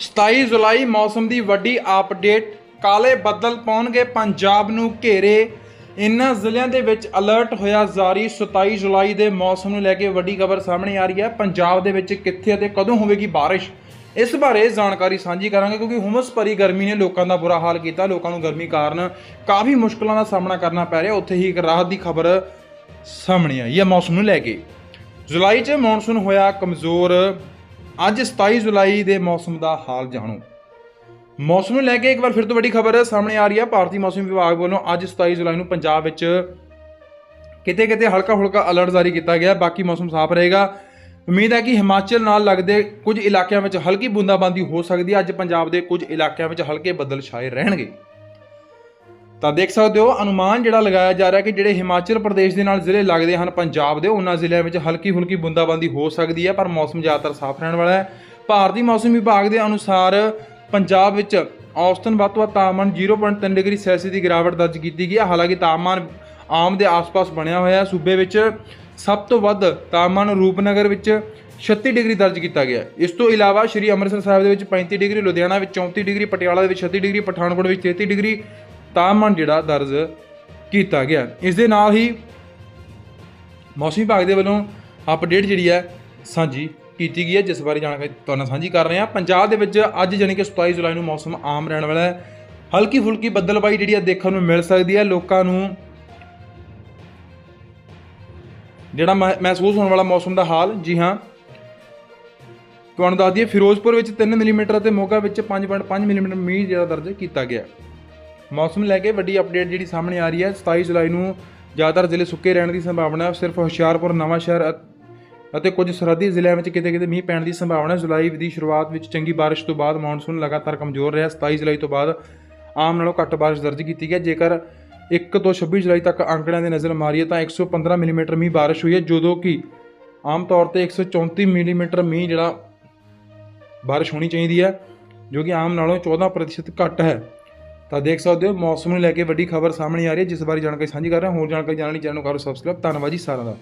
27 ਜੁਲਾਈ ਮੌਸਮ ਦੀ ਵੱਡੀ ਅਪਡੇਟ ਕਾਲੇ ਬੱਦਲ ਪਾਉਣਗੇ ਪੰਜਾਬ ਨੂੰ ਘੇਰੇ। ਇਨ੍ਹਾਂ ਜ਼ਿਲ੍ਹਿਆਂ ਦੇ ਵਿੱਚ ਅਲਰਟ ਹੋਇਆ ਜਾਰੀ। 27 ਜੁਲਾਈ ਦੇ ਮੌਸਮ ਨੂੰ ਲੈ ਕੇ ਵੱਡੀ ਖਬਰ ਸਾਹਮਣੇ ਆ ਰਹੀ ਹੈ। ਪੰਜਾਬ ਦੇ ਵਿੱਚ ਕਿੱਥੇ ਅਤੇ ਕਦੋਂ ਹੋਵੇਗੀ ਬਾਰਿਸ਼? ਇਸ ਬਾਰੇ ਜਾਣਕਾਰੀ ਸਾਂਝੀ ਕਰਾਂਗੇ ਕਿਉਂਕਿ ਹੁਮਸ ਭਰੀ ਗਰਮੀ ਨੇ ਲੋਕਾਂ ਦਾ ਬੁਰਾ ਹਾਲ ਕੀਤਾ। ਲੋਕਾਂ ਨੂੰ ਗਰਮੀ ਕਾਰਨ ਕਾਫੀ ਮੁਸ਼ਕਲਾਂ ਦਾ ਸਾਹਮਣਾ ਕਰਨਾ ਪੈ ਰਿਹਾ। ਉੱਥੇ ਹੀ ਇੱਕ ਰਾਹਤ ਦੀ ਖਬਰ ਸਾਹਮਣੇ ਆਈ ਹੈ ਮੌਸਮ ਨੂੰ ਲੈ ਕੇ। ਜੁਲਾਈ 'ਚ ਮੌਨਸੂਨ ਹੋਇਆ ਕਮਜ਼ੋਰ। ਅੱਜ 27 ਜੁਲਾਈ ਦੇ ਮੌਸਮ ਦਾ ਹਾਲ ਜਾਣੋ। ਮੌਸਮ ਨੂੰ ਲੈ ਕੇ ਇੱਕ ਵਾਰ ਫਿਰ ਤੋਂ ਵੱਡੀ ਖਬਰ ਸਾਹਮਣੇ ਆ ਰਹੀ ਹੈ। ਭਾਰਤੀ ਮੌਸਮ ਵਿਭਾਗ ਵੱਲੋਂ ਅੱਜ 27 ਜੁਲਾਈ ਨੂੰ ਪੰਜਾਬ ਵਿੱਚ ਕਿਤੇ ਕਿਤੇ ਹਲਕਾ ਹੁਲਕਾ ਅਲਰਟ ਜਾਰੀ ਕੀਤਾ ਗਿਆ। ਬਾਕੀ ਮੌਸਮ ਸਾਫ਼ ਰਹੇਗਾ। ਉਮੀਦ ਹੈ ਕਿ ਹਿਮਾਚਲ ਨਾਲ ਲੱਗਦੇ ਕੁਝ ਇਲਾਕਿਆਂ ਵਿੱਚ ਹਲਕੀ ਬੂੰਦਾਬਾਂਦੀ ਹੋ ਸਕਦੀ ਹੈ। ਅੱਜ ਪੰਜਾਬ ਦੇ ਕੁਝ ਇਲਾਕਿਆਂ ਵਿੱਚ ਹਲਕੇ ਬੱਦਲ ਛਾਏ ਰਹਿਣਗੇ। ਤਾਂ ਦੇਖ ਸਕਦੇ ਹੋ, ਅਨੁਮਾਨ ਜਿਹੜਾ ਲਗਾਇਆ ਜਾ ਰਿਹਾ ਕਿ ਜਿਹੜੇ ਹਿਮਾਚਲ ਪ੍ਰਦੇਸ਼ ਦੇ ਨਾਲ ਜ਼ਿਲ੍ਹੇ ਲੱਗਦੇ ਹਨ, ਪੰਜਾਬ ਦੇ, ਉਹਨਾਂ ਜ਼ਿਲ੍ਹਿਆਂ ਵਿੱਚ ਹਲਕੀ ਫੁਲਕੀ ਬੂੰਦਾਬਾਂਦੀ ਹੋ ਸਕਦੀ ਹੈ, ਪਰ ਮੌਸਮ ਜ਼ਿਆਦਾਤਰ ਸਾਫ਼ ਰਹਿਣ ਵਾਲਾ ਹੈ। ਭਾਰਤੀ ਮੌਸਮ ਵਿਭਾਗ ਦੇ ਅਨੁਸਾਰ ਪੰਜਾਬ ਵਿੱਚ ਔਸਤਨ ਵੱਧ ਤੋਂ ਵੱਧ ਤਾਪਮਾਨ 0.3 ਡਿਗਰੀ ਸੈਲਸੀਅਸ ਦੀ ਗਿਰਾਵਟ ਦਰਜ ਕੀਤੀ ਗਈ ਹੈ। ਹਾਲਾਂਕਿ ਤਾਪਮਾਨ ਆਮ ਦੇ ਆਸ-ਪਾਸ ਬਣਿਆ ਹੋਇਆ ਹੈ। ਸੂਬੇ ਵਿੱਚ ਸਭ ਤੋਂ ਵੱਧ ਤਾਪਮਾਨ ਰੂਪਨਗਰ ਵਿੱਚ 36 ਡਿਗਰੀ ਦਰਜ ਕੀਤਾ ਗਿਆ ਇਸ ਤੋਂ ਇਲਾਵਾ ਸ਼੍ਰੀ ਅੰਮ੍ਰਿਤਸਰ ਸਾਹਿਬ ਦੇ ਵਿੱਚ 35 ਡਿਗਰੀ, ਲੁਧਿਆਣਾ ਵਿੱਚ 34 ਡਿਗਰੀ, ਪਟਿਆਲਾ ਦੇ ਵਿੱਚ 36 ਡਿਗਰੀ, ਪਠਾਨਕੋਟ ਵਿੱਚ 33 ਡਿਗਰੀ ਤਾਪਮਾਨ ਜਿਹੜਾ ਦਰਜ ਕੀਤਾ ਗਿਆ। ਇਸ ਦੇ ਨਾਲ ਹੀ ਮੌਸਮ ਵਿਭਾਗ ਦੇ ਵੱਲੋਂ ਅਪਡੇਟ ਜਿਹੜੀ ਹੈ ਸਾਂਝੀ ਕੀਤੀ ਗਈ ਹੈ, ਜਿਸ ਬਾਰੇ ਜਾਣਕਾਰੀ ਤੁਹਾਨੂੰ ਸਾਂਝੀ ਕਰ ਰਹੇ ਹਾਂ। ਪੰਜਾਬ ਦੇ ਵਿੱਚ ਅੱਜ ਜਾਣੀ ਕਿ 27 ਜੁਲਾਈ ਨੂੰ ਮੌਸਮ ਆਮ ਰਹਿਣ ਵਾਲਾ ਹੈ। ਹਲਕੀ ਫੁਲਕੀ ਬੱਦਲਬਾਈ ਜਿਹੜੀ ਹੈ ਦੇਖਣ ਨੂੰ ਮਿਲ ਸਕਦੀ ਹੈ। ਲੋਕਾਂ ਨੂੰ ਜਿਹੜਾ ਮਹ- ਮਹਿਸੂਸ ਹੋਣ ਵਾਲਾ ਮੌਸਮ ਦਾ ਹਾਲ, ਜੀ ਹਾਂ। ਤੁਹਾਨੂੰ ਦੱਸ ਦਈਏ, ਫਿਰੋਜ਼ਪੁਰ ਵਿੱਚ 3 ਮਿਲੀਮੀਟਰ ਅਤੇ ਮੋਗਾ ਵਿੱਚ 5.5 ਮਿਲੀਮੀਟਰ ਮੀਂਹ ਜਿਹੜਾ ਦਰਜ ਕੀਤਾ ਗਿਆ। ਮੌਸਮ ਲੈ ਕੇ ਵੱਡੀ ਅਪਡੇਟ ਜਿਹੜੀ ਸਾਹਮਣੇ ਆ ਰਹੀ ਹੈ 27 ਜੁਲਾਈ ਨੂੰ ਜ਼ਿਆਦਾਤਰ ਜ਼ਿਲ੍ਹੇ ਸੁੱਕੇ ਰਹਿਣ ਦੀ ਸੰਭਾਵਨਾ ਹੈ, ਸਿਰਫ ਹੁਸ਼ਿਆਰਪੁਰ, ਨਵਾਂ ਸ਼ਹਿਰ ਅਤੇ ਕੁਝ ਸਰਹੱਦੀ ਜ਼ਿਲ੍ਹਿਆਂ ਵਿੱਚ ਕਿਤੇ-ਕਿਤੇ ਮੀਂਹ ਪੈਣ ਦੀ ਸੰਭਾਵਨਾ ਹੈ। ਜੁਲਾਈ ਦੀ ਸ਼ੁਰੂਆਤ ਵਿੱਚ ਚੰਗੀ ਬਾਰਿਸ਼ ਤੋਂ ਬਾਅਦ ਮੌਨਸੂਨ ਲਗਾਤਾਰ ਕਮਜ਼ੋਰ ਰਿਹਾ। 27 ਜੁਲਾਈ ਤੋਂ ਬਾਅਦ ਆਮ ਨਾਲੋਂ ਘੱਟ ਬਾਰਿਸ਼ ਦਰਜ ਕੀਤੀ ਗਈ ਜੇਕਰ 1 ਤੋਂ 26 ਜੁਲਾਈ ਤੱਕ ਅੰਕੜਿਆਂ ਦੇ ਨਜ਼ਰ ਮਾਰੀਏ ਤਾਂ 115 ਮਿਲੀਮੀਟਰ ਮੀਂਹ ਬਾਰਿਸ਼ ਹੋਈ ਹੈ, ਜਦੋਂ ਕਿ ਆਮ ਤੌਰ ਤੇ 134 ਮਿਲੀਮੀਟਰ ਮੀਂਹ ਜਿਹੜਾ ਬਾਰਿਸ਼ ਹੋਣੀ ਚਾਹੀਦੀ ਹੈ, ਜੋ ਕਿ ਆਮ ਨਾਲੋਂ 14% ਘੱਟ ਹੈ। ਤਾਂ ਦੇਖ ਸਕਦੇ ਹੋ, ਮੌਸਮ ਨੂੰ ਲੈ ਕੇ ਵੱਡੀ ਖਬਰ ਸਾਹਮਣੇ ਆ ਰਹੀ ਹੈ, ਜਿਸ ਬਾਰੇ ਜਾਣਕਾਰੀ ਸਾਂਝੀ ਕਰ ਰਿਹਾ ਹੋਰ ਜਾਣਕਾਰੀ ਜਾਣਨ ਲਈ ਚੈਨਲ ਨੂੰ ਕਰੋ ਸਬਸਕ੍ਰਾਈਬ ਧੰਨਵਾਦ ਜੀ ਸਾਰਿਆਂ ਦਾ।